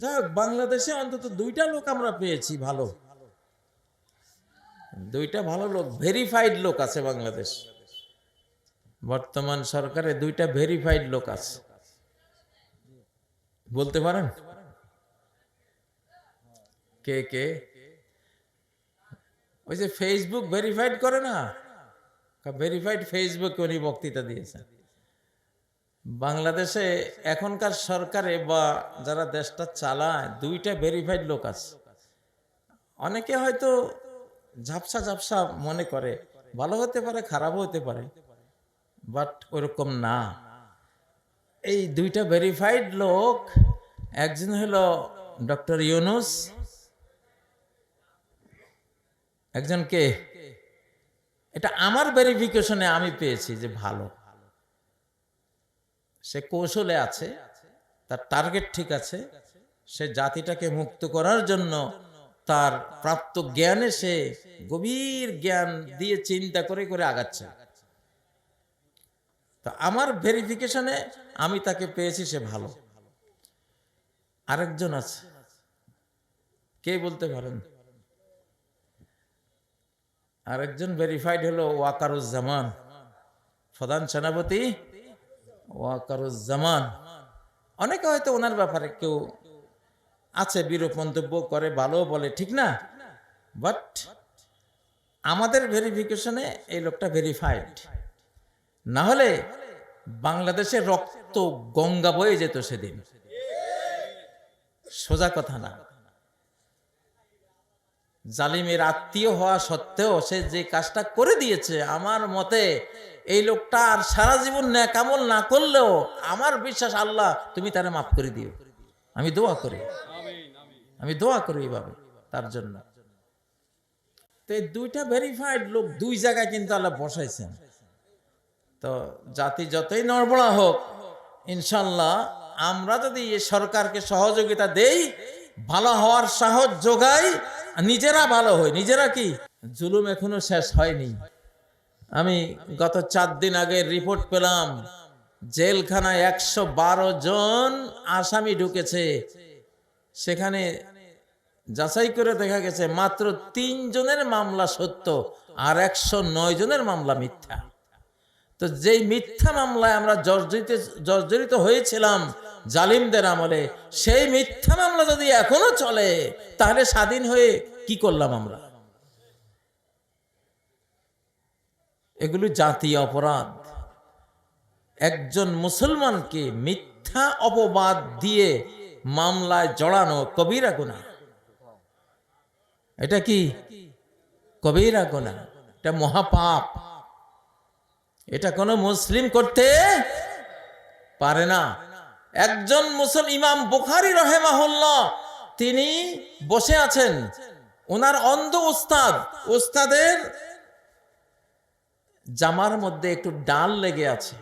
যাই হোক, বাংলাদেশে অন্তত দুইটা লোক আমরা পেয়েছি ভালো। দুইটা ভালো লোক ভেরিফাইড লোক আছে বাংলাদেশ। বর্তমান সরকারে দুইটা ভেরিফাইড লোক আছে। বলতে পারেন? কে কে? ওই যে ফেসবুক ভেরিফাইড করে না? ভেরিফাইড ফেসবুকে উনি বক্তৃতা দিয়েছেন। বাংলাদেশে এখনকার সরকারে বা যারা দেশটা চালায়, দুইটা ভেরিফাইড লোক আছে। অনেকে হয়তো ঝাপসা ঝাপসা মনে করে, ভালো হতে পারে, খারাপও হতে পারে বাট ওরকম না। এই দুইটা ভেরিফাইড লোক, একজন হলো ডক্টর ইউনুস, একজন কে? এটা আমার ভেরিফিকেশনে আমি পেয়েছি যে ভালো। সে কৌশলে আছে, তার টার্গেট ঠিক আছে, সে জাতিটাকে মুক্ত করার জন্য তার প্রাপ্ত জ্ঞানে সে গভীর জ্ঞান দিয়ে চিন্তা করে করে আগাচ্ছে। তো আমার ভেরিফিকেশনে আমি তাকে পেয়েছি, সে ভালো। আরেকজন আছে। কে বলতে পারেন? আরেকজন ভেরিফাইড হলো ওয়াকারুজ্জামান, প্রধান সেনাপতি ওয়াকারুজ্জামান। অনেকে হয়তো ওনার ব্যাপারে কেউ আছে, বিরূপ মন্তব্য করে ভালো বলে, ঠিক না? বাট আমাদের ভেরিফিকেশনে এই লোকটা ভেরিফাইড না হলে বাংলাদেশের রক্ত গঙ্গা বয়ে যেত সেদিন। সোজা কথা না। জালিমের আত্মীয় হওয়া সত্ত্বেও সে যে কাজটা করে দিয়েছে, আমার মতে এই লোকটা আর সারা জীবন ন্যাকামল না করলেও আমার বিশ্বাস আল্লাহ তুমি তারা মাফ করে দিও। আমি দোয়া করি। আমি দোয়া করি এইভাবে, তার জন্য। তো এই দুইটা ভেরিফাইড লোক দুই জায়গায় কিন্তু আল্লাহ বসাইছেন। তো জাতি যতই নড়বড়া হোক, ইনশাল্লাহ আমরা যদি সরকারকে সহযোগিতা দেই ভালো হওয়ার সাহস যোগাই নিজেরা ভালো হয় নিজেরা কি? জুলুম এখনও শেষ হয়নি। আমি গত চার দিন আগে রিপোর্ট পেলাম, জেলখানায় একশো বারো জন আসামি ঢুকেছে। সেখানে যাচাই করে দেখা গেছে, মাত্র তিন জনের মামলা সত্য আর একশো নয় জনের মামলা মিথ্যা। তো যেই মিথ্যা মামলায় আমরা জর্জরিত জর্জরিত হয়েছিলাম জালিমদের আমলে, সেই মিথ্যা মামলা যদি এখনও চলে, তাহলে স্বাধীন হয়ে কি করলাম আমরা? এগুলো জাতীয় অপরাধ। একজন মুসলমানকে মিথ্যা অপবাদ দিয়ে মামলায় জড়ানো কবিরা গুণা। এটা কি? কবিরা গুণা। এটা মহাপাপ। এটা কোনো মুসলিম করতে পারে না। একজন মুসল ইমাম বুখারি রহেমাহুল্লাহ, তিনি বসে আছেন। ওনার অন্ধ উস্তাদ, উস্তাদের জামার মধ্যে একটু ডাল লেগে আছে।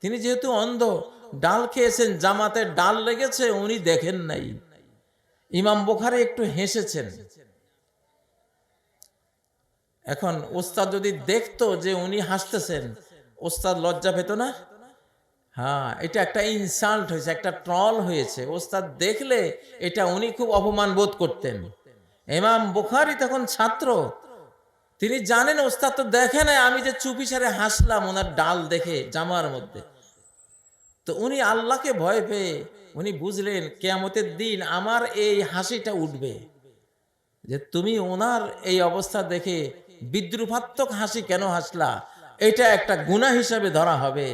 তিনি যেহেতু অন্ধ, ডাল খেয়েছেন, জামাতে ডাল লেগেছে, উনি দেখেন নাই। ইমাম বুখারি একটু হেসেছেন। এখন ওস্তাদ যদি দেখতো যে উনি হাসতেছেন ওস্তাদ লজ্জা পেত না? হ্যাঁ এটা একটা ইনসাল্ট হয়েছে, একটা ট্রল হয়েছে। ওস্তাদ দেখলে এটা উনি খুব অপমান বোধ করতেন। ইমাম বুখারি তখন ছাত্র। তিনি জানেন, ওস্তাদ তো দেখে না আমি যে চুপি সারে হাসলাম ওনার ডাল দেখে জামার মধ্যে। তো উনি আল্লাহকে ভয় পেয়ে উনি বুঝলেন, কেয়ামতের দিন আমার এই হাসিটা উঠবে। যে তুমি ওনার এই অবস্থা দেখে বিদ্রুপাত্মক হাসি কেন হাসলা? এটা একটা গুণা হিসাবে ধরা হবে।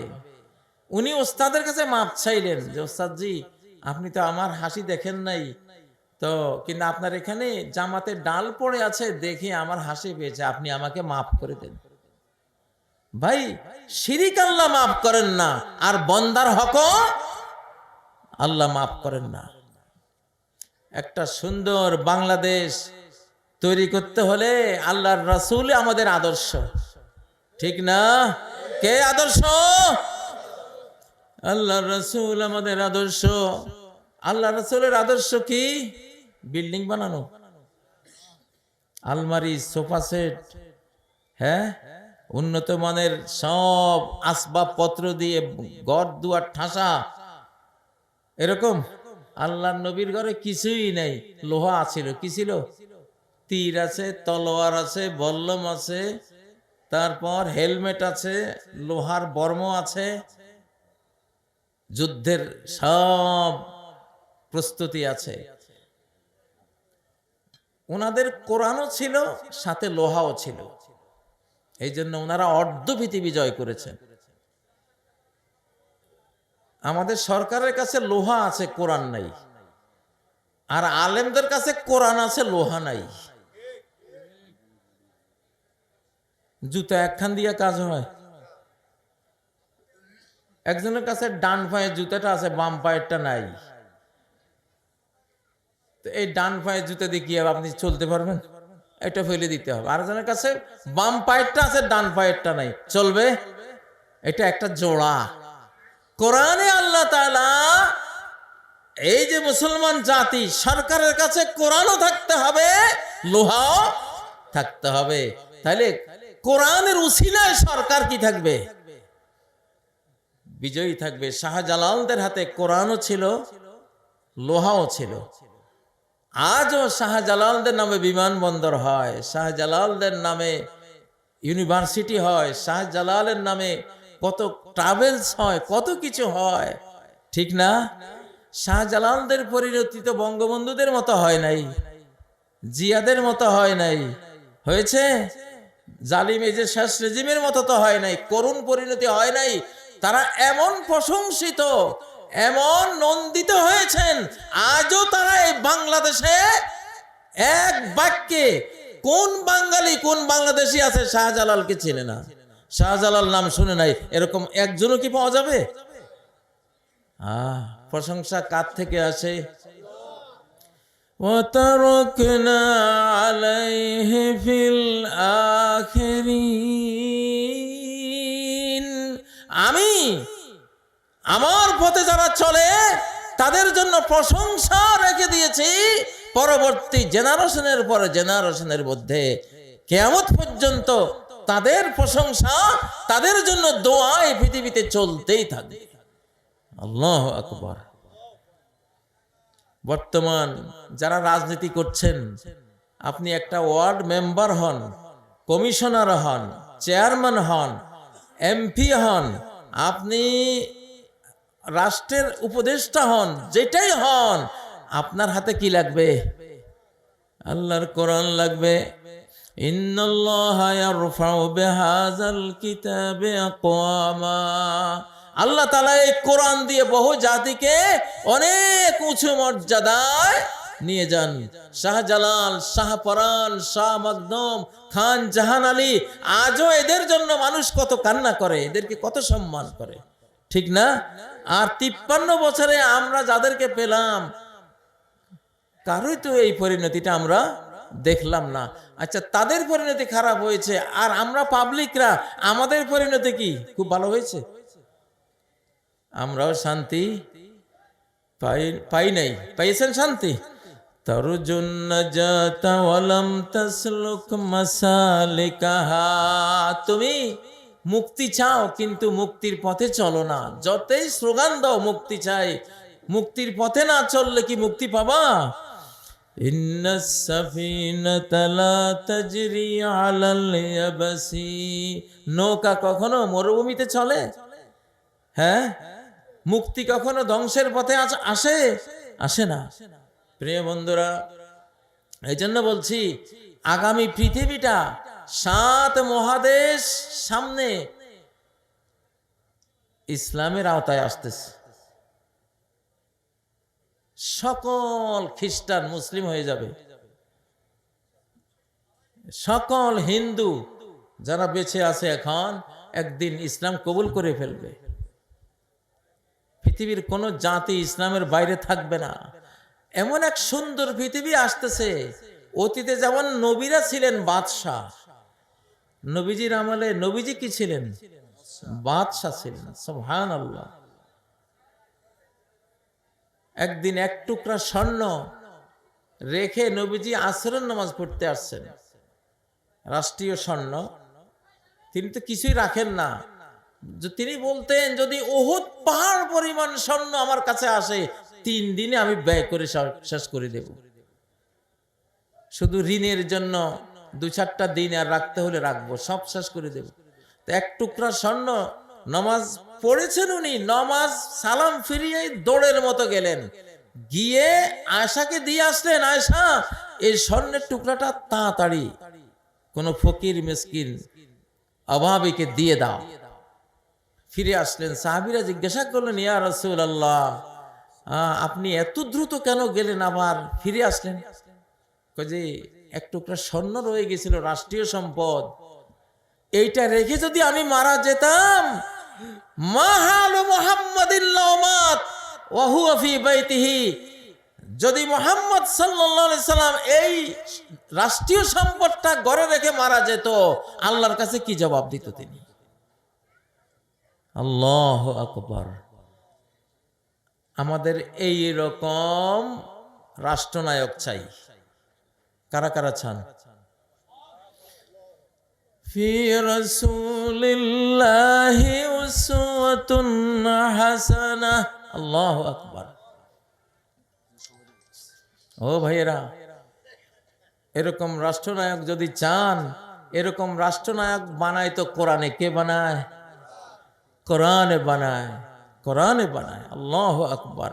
উনি ওস্তাদের কাছে মাপ চাইলেন যে, ওস্তাদজি, আপনি তো আমার হাসি দেখেন নাই। তো কিন্তু আপনার এখানে জামাতে ডাল পড়ে আছে, দেখে আমার হাসি পেয়েছে, আপনি আমাকে মাফ করে দেন। ভাই, শিরিক আল্লাহ মাফ করেন না, আর বন্দার হক আল্লাহ মাফ করেন না। একটা সুন্দর বাংলাদেশ তৈরি করতে হলে আল্লাহর রাসূল আমাদের আদর্শ। ঠিক না? কে আদর্শ? আল্লাহর রাসূল আমাদের আদর্শ। আল্লাহ রাসূলের আদর্শ কি? বিল্ডিং বানানো। আলমারি, সোফা সেট। হ্যাঁ? উন্নত মানের সব আসবাবপত্র দিয়ে ঘর, দুয়ার, ঠাসা। এরকম? আল্লাহ নবীর ঘরে কিছুই নেই। লোহা আছিল কি ছিল? তীর আছে, তলোয়ার আছে, বল্লম আছে। তারপর হেলমেট আছে, লোহার বর্ম আছে, যুদ্ধের সব প্রস্তুতি আছে। ওনাদের কোরআনও ছিল, সাথে লোহাও ছিল। এই জন্য ওনারা অর্ধ পৃথিবী জয় করেছেন। আমাদের সরকারের কাছে লোহা আছে, কোরআন নাই। আর আলেমদের কাছে কোরআন আছে, লোহা নাই। জুতা একখান দিয়ে কাজ হয়। একজনের কাছে ডান পায়ের জুতাটা আছে, বাম পায়েরটা নাই। তো এই ডান পায়ের জুতা দিয়ে কি আপনি চলতে পারবেন? এটা ফেলে দিতে হবে। আরেকজনের কাছে বাম পায়েরটা আছে, ডান পায়েরটা নাই। চলবে? এটা একটা জোড়া। কোরআনে আল্লাহ তাআলা এই যে মুসলমান জাতি, সরকারের কাছে কোরআনও থাকতে হবে, লোহাও থাকতে হবে। তাহলে কোরআনের উসিলায় সরকার কি থাকবে? বিজয়ী থাকবে। শাহজালালদের হাতে কোরআনও ছিল, লোহাও ছিল। আজও শাহজালালদের নামে বিমানবন্দর হয়, শাহজালালদের নামে ইউনিভার্সিটি হয়, শাহজালালের নামে কত ট্রাভেলস হয়, কত কিছু হয়। ঠিক না? শাহজালালদের পরিণতি তো বঙ্গবন্ধুদের মতো হয় নাই, জিয়াদের মতো হয় নাই। হয়েছে? জালিম এই যে শেষ রেজিমের মতো তো হয় নাই, করুণ পরিণতি হয় নাই, তারা এমন প্রশংসিত, এমন নন্দিত হয়েছেন, আজও তারা এই বাংলাদেশে এক বাক্যে কোন বাঙালি, কোন বাংলাদেশি আছে শাহজালালকে চেনে না। শাহজালাল নাম শুনে নাই, এরকম একজনও কি পাওয়া যাবে? আহ, প্রশংসা কার থেকে আসে? وتركنا عليه في الآخرين আমি আমার পথে যারা চলে তাদের জন্য প্রশংসা রেখে দিয়েছি পরবর্তী জেনারেশনের পরে জেনারেশনের মধ্যে কেয়ামত পর্যন্ত তাদের প্রশংসা তাদের জন্য দোয়া এই পৃথিবীতে চলতেই থাকবে আল্লাহ আকবর বর্তমান যারা রাজনীতি করছেন, আপনি একটা ওয়ার্ড মেম্বার হন, কমিশনার হন, চেয়ারম্যান হন, এমপি হন, আপনি রাষ্ট্রের উপদেষ্টা হন, যেটাই হন, আপনার হাতে কি লাগবে? আল্লাহর কোরআন লাগবে, ইন্নাল্লাহা ইয়ারফাউ বিহাযাল আকওয়ামা। আল্লাহ তালা এই কোরআন দিয়ে বহু জাতিকে অনেক উঁচু মর্যাদায় নিয়ে যান। শাহজালাল শাহপরান শাহ মকদম খান জাহান আলী আজও এদের জন্য মানুষ কত কান্না করে, এদেরকে কত সম্মান করে। ঠিক না? আর তিপ্পান্ন বছরে আমরা যাদেরকে পেলাম, কারোই তো এই পরিণতিটা আমরা দেখলাম না। আচ্ছা তাদের পরিণতি খারাপ হয়েছে, আর আমরা পাবলিকরা আমাদের পরিণতি কি? খুব ভালো হয়েছে? আমরাও শান্তি পাই পাই নাই পাইছেন শান্তি তরজুন নাজাত ওয়ালাম তাসলুক মাসালিকাহা তুমি মুক্তি চাও কিন্তু মুক্তির পথে চলো না যতই স্লোগান দাও মুক্তি চাই মুক্তির পথে না চললে কি মুক্তি পাবা إن السفينة لا تجري على اليبس নৌকা কখনো মরুভূমিতে চলে হ্যাঁ মুক্তি কখনো ধ্বংসের পথে আস- আসে? আসে না। প্রিয় বন্ধুরা এই জন্য বলছি, আগামী পৃথিবীটা সাত মহাদেশ সামনে ইসলামের আওতায় আসতেছে। সকল খ্রিস্টান, মুসলিম হয়ে যাবে। সকল হিন্দু যারা বেঁচে আছে এখন, একদিন ইসলাম কবুল করে ফেলবে। পৃথিবীর কোনো জাতি ইসলামের বাইরে থাকবে না। এমন এক সুন্দর পৃথিবী আসতেছে, অতীতে যেমন নবীরা ছিলেন বাদশাহ, নবীজির আমলে নবীজি কি ছিলেন? বাদশাহ ছিলেন সুবহান আল্লাহ একদিন এক টুকরা স্বর্ণ রেখে নবীজি আশ্রণ নামাজ পড়তে আসছেন। রাষ্ট্রীয় স্বর্ণ, তিনি তো কিছুই রাখেন না। তিনি বলতেন, যদি ওহুদ পাহাড় পরিমাণ স্বর্ণ আমার কাছে আসে, তিন দিনে আমি ব্যয় করে শেষ করে দেব। শুধু ঋণের জন্য দু চারটা দিন আর রাখতে হলে রাখব, সব শেষ করে দেব। এক টুকরা স্বর্ণ নমাজ পড়েছেন উনি, নমাজ সালাম ফিরিয়ে দৌড়ের মতো গেলেন। গিয়ে আয়সাকে দিয়ে আসলেন আয়সা এই স্বর্ণের টুকরাটা তাড়াতাড়ি কোন ফকির, মিসকিন, অভাবীকে দিয়ে দাও। ফিরে আসলেন। সাহাবিরা জিজ্ঞাসা করলেন, ইয়া রসুল আল্লাহ আপনি এত দ্রুত কেন গেলেন আবার ফিরে আসলেন? যে, এক টুকরা স্বর্ণ রয়ে গেছিল, রাষ্ট্রীয় সম্পদ। এইটা রেখে যদি আমি মারা যেতাম মাহাল মোহাম্মদিল্লামাত ওয়াহু আফি বাইতিহি, যদি মোহাম্মদ সাল্লাম এই রাষ্ট্রীয় সম্পদটা গড়ে রেখে মারা যেত, আল্লাহর কাছে কি জবাব দিত তিনি? আল্লাহ আকবর আমাদের এই রকম রাষ্ট্রনায়ক চাই কারা কারা চান في رسول الله أسوة حسنة الله أكبر ও ভাইয়েরা এরকম রাষ্ট্রনায়ক যদি চান এরকম রাষ্ট্রনায়ক বানায় তো কোরআনে কে বানায় কোরআনে বানায় কোরআনে বানায়। আল্লাহ আকবার।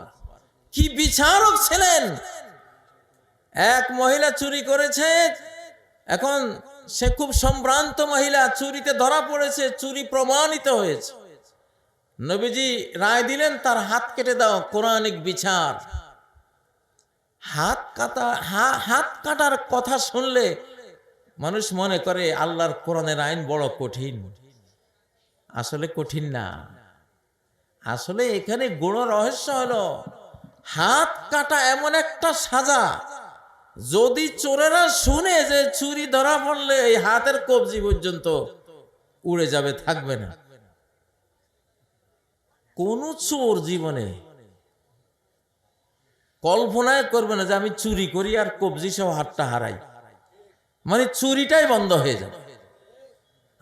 কি বিচারক ছিলেন? এক মহিলা চুরি করেছে, এখন সে খুব সম্ভ্রান্ত মহিলা, চুরিতে ধরা পড়েছে, চুরি প্রমাণিত হয়েছে। নবীজি রায় দিলেন, তার হাত কেটে দাও, কোরআনিক বিচার। হাত কাটা হাত কাটার কথা শুনলে মানুষ মনে করে, আল্লাহর কোরআনের আইন বড় কঠিন। আসলে কঠিন না। আসলে এখানে গুণ রহস্য হলো, হাত কাটা এমন একটা সাজা, যদি চোরেরা শুনে যে চুরি ধরা পড়লে এই হাতের কবজি পর্যন্ত উড়ে যাবে, থাকবে না। কোন চোর জীবনে কল্পনায় করবে না যে আমি চুরি করি আর কবজি সহ হাতটা হারাই। মানে চুরিটাই বন্ধ হয়ে যাবে।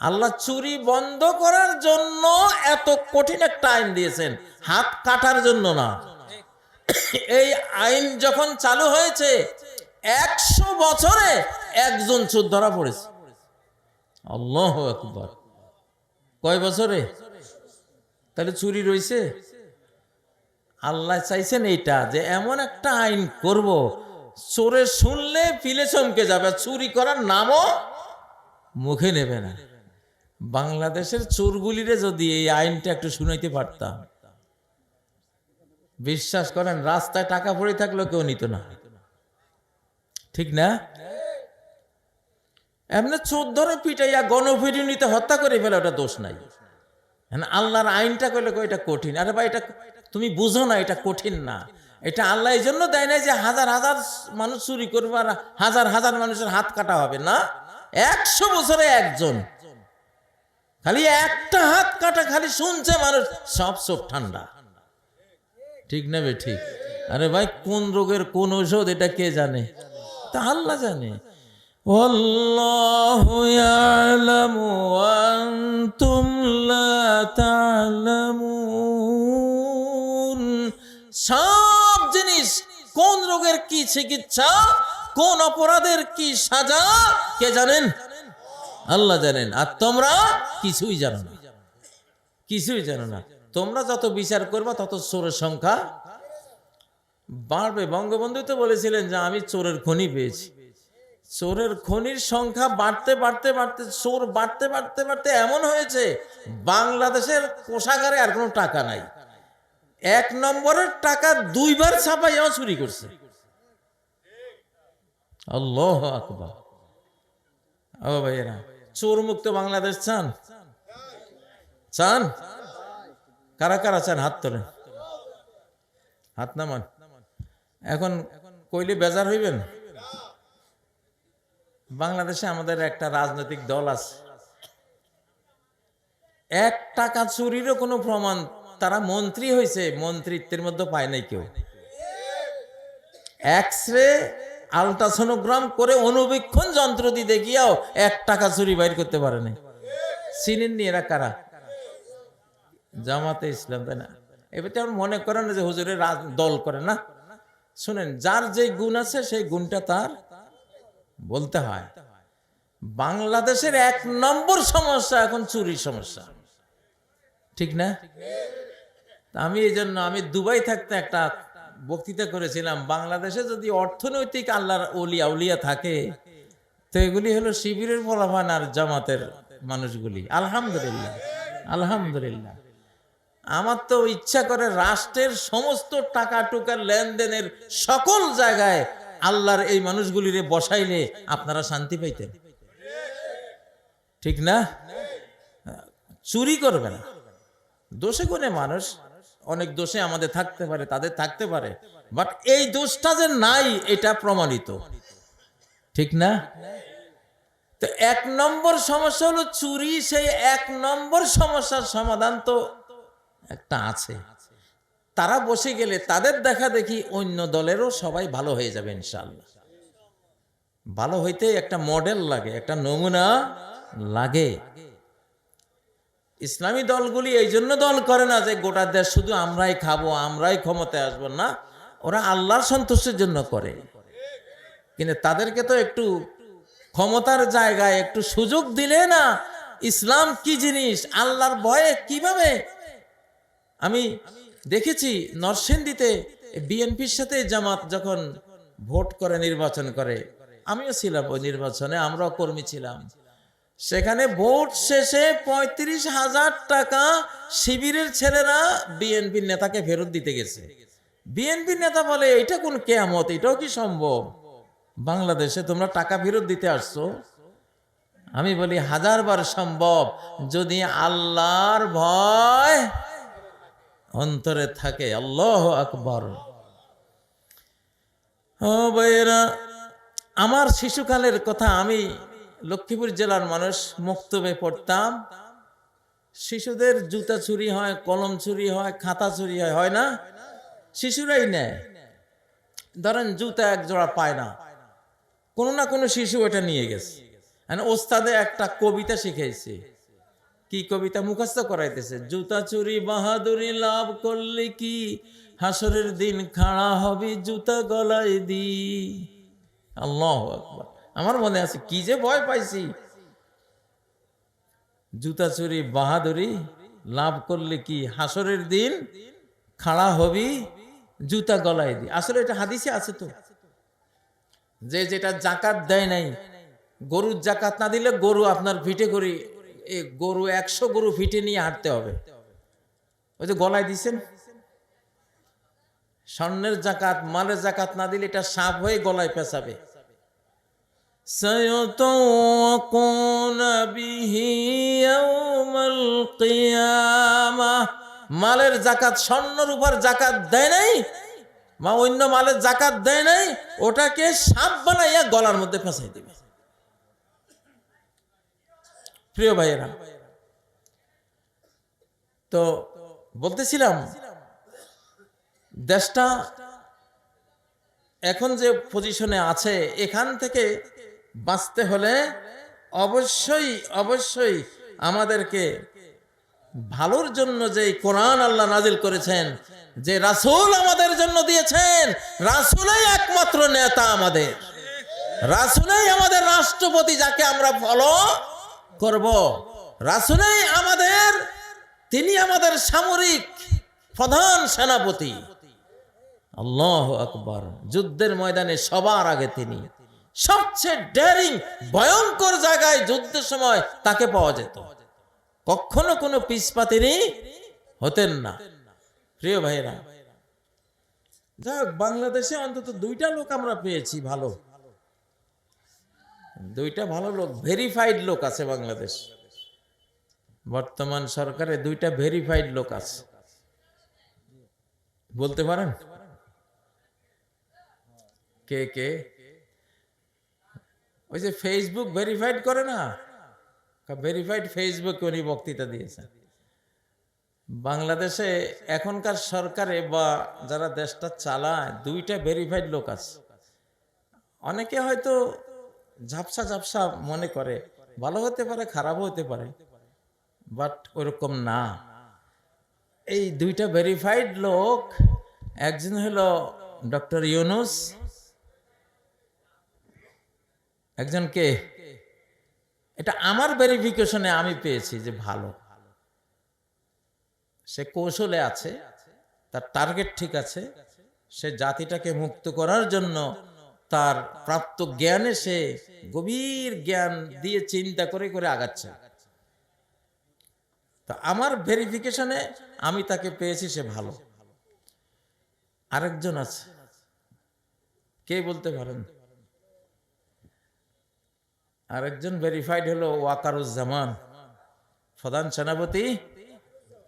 আল্লাহ চুরি বন্ধ করার জন্য এত কঠিন একটা আইন দিয়েছেন। হাত কাটার জন্য না। এই আইন যখন চালু হয়েছে, একশো বছরে একজন চোর ধরা পড়েছে। আল্লাহ একবার কয় বছরে? তাহলে চুরি রয়েছে? আল্লাহ চাইছেন এইটা যে এমন একটা আইন করব, চোরে শুনলে পিলে চমকে যাবে, চুরি করার নামও মুখে নেবে না। বাংলাদেশের চোরগুলিরে যদি এই আইনটা একটু শুনাইতে পারতাম। বিশ্বাস করেন রাস্তায় টাকা পড়ে থাকলেও কেউ নিত না। ঠিক না? এমনি চোর ধরে পিটাইয়া গণপিটুনিতে হত্যা করে ফেলে ওটা দোষ নাই। হ্যাঁ, আল্লাহর আইনটা করলে এটা কঠিন। আরে ভাই এটা তুমি বুঝো না এটা কঠিন না। এটা আল্লাহ এই জন্য দেয় না যে হাজার হাজার মানুষ চুরি করবে আর হাজার হাজার মানুষের হাত কাটা হবে না। একশো বছরে একজন। খালি একটা হাত কাটা খালি শুনছে মানুষ সব সব ঠান্ডা ঠিক না বে ঠিক আরে ভাই কোন রোগের কোন ঔষধ এটা কে জানে তা আল্লাহ জানে والله يعلم وأنتم لا تعلمون সব জিনিস কোন রোগের কি চিকিৎসা কোন অপরাধের কি সাজা কে জানেন আল্লাহ জানেন, আর তোমরা কিছুই জানো না। কিছুই জানো না। তোমরা যত বিচার করবা, তত চোরের সংখ্যা বাড়বে। বঙ্গবন্ধু তো বলেছিলেন যে, আমি চোরের খনি পেয়েছি। চোরের খনির সংখ্যা বাড়তে বাড়তে বাড়তে, চোর বাড়তে বাড়তে বাড়তে এমন হয়েছে, বাংলাদেশের কোষাগারে আর কোনো টাকা নাই। এক নম্বরের টাকা দুইবার ছাপাই আমার চুরি করছে। আল্লাহ আকবার। ও ভাইয়েরা চোর মুক্ত বাংলাদেশ চান? চান? কারা কারা চান? হাত তোলেন। হাত নামান। এখন কইলে বেজার হইবেন? বাংলাদেশে আমাদের একটা রাজনৈতিক দল আছে। এক টাকা চুরিরও কোনো প্রমাণ, তারা মন্ত্রী হয়েছে মন্ত্রিত্বের মধ্যে পায় নাই কেউ। এক্স আলট্রাসোনোগ্রাম করে অনুবীক্ষণ যন্ত্র দিয়ে দেখিয়াও এক টাকা চুরি বাইর করতে পারে নাই। চিনেননি এরা কারা? জামাতে ইসলাম, তাই না? এবার তো আর মনে করেন যে হুজুরের দল করে না? শুনেন, যার যে গুণ আছে সেই গুণটা তার বলতে হয়। বাংলাদেশের এক নম্বর সমস্যা এখন চুরির সমস্যা। ঠিক না? আমি এই জন্য আমি দুবাই থাকতে একটা বক্তৃতা করেছিলাম, বাংলাদেশে যদি অর্থনৈতিক আল্লাহর অলিয়া উলিয়া থাকে, তো এগুলি হলো শিবিরের ফলাফান আর জামাতের মানুষগুলি। আলহামদুলিল্লাহ আলহামদুলিল্লাহ। আমার তো ইচ্ছা করে রাষ্ট্রের সমস্ত টাকা টুকার লেনদেনের সকল জায়গায় আল্লাহর এই মানুষগুলিরে বসাইলে আপনারা শান্তি পাইতেন। ঠিক না? চুরি করবে না। দোষে গুণে মানুষ অনেক দোষে আমাদের থাকতে পারে, তাদের থাকতে পারে। বাট এই দোষটা যে নাই, এটা প্রমাণিত। ঠিক না? তো এক নম্বর সমস্যা হলো চুরি, সেই এক নম্বর সমস্যার সমাধান তো একটা আছে। তারা বসে গেলে তাদের দেখা দেখি অন্য দলেরও সবাই ভালো হয়ে যাবে ইনশাল্লাহ ভালো হইতে একটা মডেল লাগে, একটা নমুনা লাগে। ইসলামী দলগুলি এই জন্য দল করে না যে গোটা দেশ শুধু আমরাই খাব, আমরাই ক্ষমতায় আসব। না, ওরা আল্লাহর সন্তুষ্টির জন্য করে। কিন্তু তাদেরকে তো একটু ক্ষমতার জায়গায় একটু সুযোগ দিলে না ইসলাম কি জিনিস, আল্লাহর ভয়ে কীভাবে? আমি দেখেছি নরসিংদীতে বিএনপির সাথে জামাত যখন ভোট করে নির্বাচন করে, আমিও ছিলাম ওই নির্বাচনে, আমরাও কর্মী ছিলাম। সেখানে ভোট শেষে পঁয়ত্রিশ হাজার টাকা শিবিরের ছেলেরা বিএনপির নেতাকে ফেরত দিতে গেছে। বিএনপির নেতা বলে এটা কোন কেয়ামত? এটাও কি সম্ভব? বাংলাদেশে তোমরা টাকা ফেরত দিতে আসছো? আমি বলি হাজারবার সম্ভব। যদি আল্লাহর ভয় অন্তরে থাকে, আল্লাহ আকবর। ও ভাইয়েরা, আমার শিশুকালের কথা আমি লক্ষ্মীপুর জেলার মানুষ মুক্তবে পড়তাম। শিশুদের জুতা চুরি হয়, কলম চুরি হয়, খাতা চুরি হয় হয় না? শিশুরাই নেয়। ধরেন জুতা এক জোড়া পায় না। কোনো না কোনো শিশু এটা নিয়ে গেছে। মানে ওস্তাদে একটা কবিতা শিখাইছে। কি কবিতা? মুখস্থ করাইতেছে, জুতা চুরি বাহাদুরি লাভ করলে কি? হাসরের দিন খাড়া হবে জুতা গলায় দি। আল্লাহ আকবার। আমার মনে আছে, কি যে ভয় পাইছি। জুতা চুরি, বাহাদুরি, লাভ করলে কি হাসরের দিন খাড়া হবি? জুতা গলায় দি। আসলে এটা হাদিসে আছে তো। যে যেটা জাকাত দেয় নাই, গরুর জাকাত না দিলে গরু আপনার ফিটে করি গরু একশো গরু ফিটে নিয়ে হাঁটতে হবে। ওই যে গলায় দিছেন? স্বর্ণের জাকাত, মালের জাকাত না দিলে এটা সাপ হয়ে গলায় পেঁচাবে। سيطوقون به يوم القيامة মালের জাকাত স্বর্ণর উপর জাকাত দেয় নাই মা অন্য মালের জাকাত দেয় নাই ওটাকে সাপ বানাইয়া গলার মধ্যে ফেঁসাই দিবে প্রিয় ভাইয়েরা তো বলতেছিলাম দেশটা এখন যে পজিশনে আছে এখান থেকে বাঁচতে হলে অবশ্যই অবশ্যই আমাদেরকে ভালোর জন্য যে কোরআন আল্লাহ নাজিল করেছেন, যে রাসূল আমাদের জন্য দিয়েছেন, রাসূলই একমাত্র নেতা আমাদের। রাসূলই আমাদের রাষ্ট্রপতি যাকে আমরা ফলো করব। রাসূলই আমাদের, তিনি আমাদের সামরিক প্রধান সেনাপতি। আল্লাহ আকবর। যুদ্ধের ময়দানে সবার আগে তিনি। সবচেয়ে ডেয়ারিং ভয়ঙ্কর জায়গায় যুদ্ধের সময় তাকে পাওয়া যেত। কখনো কোনো পিসপা তিনি হতেন না। প্রিয় ভাইরা যাক বাংলাদেশে অন্তত দুইটা লোক আমরা পেয়েছি ভালো। দুইটা ভালো লোক ভেরিফাইড লোক আছে বাংলাদেশ। বর্তমান সরকারে দুইটা ভেরিফাইড লোক আছে। বলতে পারেন? কে কে? ওই যে ফেসবুক ভেরিফাইড করে না? ভেরিফাইড ফেসবুকে উনি বক্তৃতা দিয়েছেন। বাংলাদেশে এখনকার সরকারে বা যারা দেশটা চালায়, দুইটা ভেরিফাইড লোক আছে। অনেকে হয়তো ঝাপসা ঝাপসা মনে করে, ভালো হতে পারে, খারাপও হতে পারে, বাট ওরকম না। এই দুইটা ভেরিফাইড লোক, একজন হলো ডক্টর ইউনুস একজন কে এটা আমার ভেরিফিকেশনে আমি পেয়েছি যে ভালো। সে কৌশলে আছে, তার টার্গেট ঠিক আছে, সে জাতিটাকে মুক্ত করার জন্য তার প্রাপ্ত জ্ঞানে সে গভীর জ্ঞান দিয়ে চিন্তা করে করে আগাচ্ছে। তো আমার ভেরিফিকেশনে আমি তাকে পেয়েছি, সে ভালো। আরেকজন আছে। কে বলতে পারেন? আরেকজন ভেরিফাইড হলো, ওয়াকারুজ্জামান। প্রধান সেনাপতি,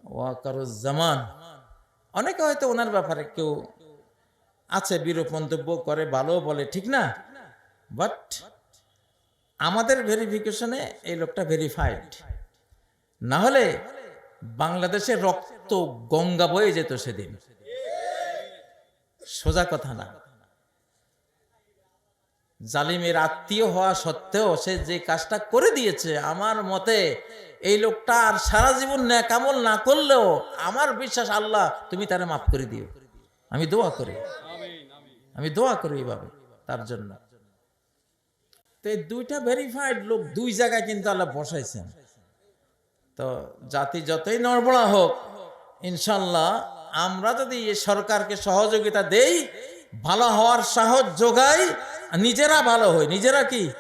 ওয়াকারুজ্জামান। অনেকে হয়তো ওনার ব্যাপারে কেউ আছে, বিরূপ মন্তব্য করে, ভালো বলে, ঠিক না? বাট আমাদের ভেরিফিকেশনে এই লোকটা ভেরিফাইড না হলে বাংলাদেশের রক্ত গঙ্গা বয়ে যেত সেদিন। সোজা কথা না। জালিমের আত্মীয় হওয়া সত্ত্বেও সে যে কাজটা করে দিয়েছে, আমার মতে এই লোকটা আর সারা জীবন ন্যাকামল না করলেও আমার বিশ্বাস আল্লাহ, তুমি তারা মাফ করে দিও। আমি দোয়া করি। আমি দোয়া করি এইভাবে, তার জন্য। তো এই দুইটা ভেরিফাইড লোক দুই জায়গায় কিন্তু আল্লাহ বসাইছেন। তো জাতি যতই নড়বড়া হোক ইনশাল্লাহ আমরা যদি সরকারকে সহযোগিতা দেই, ভালো হওয়ার সাহস যোগাই নিজেরা ভালো হই নিজেরা কি?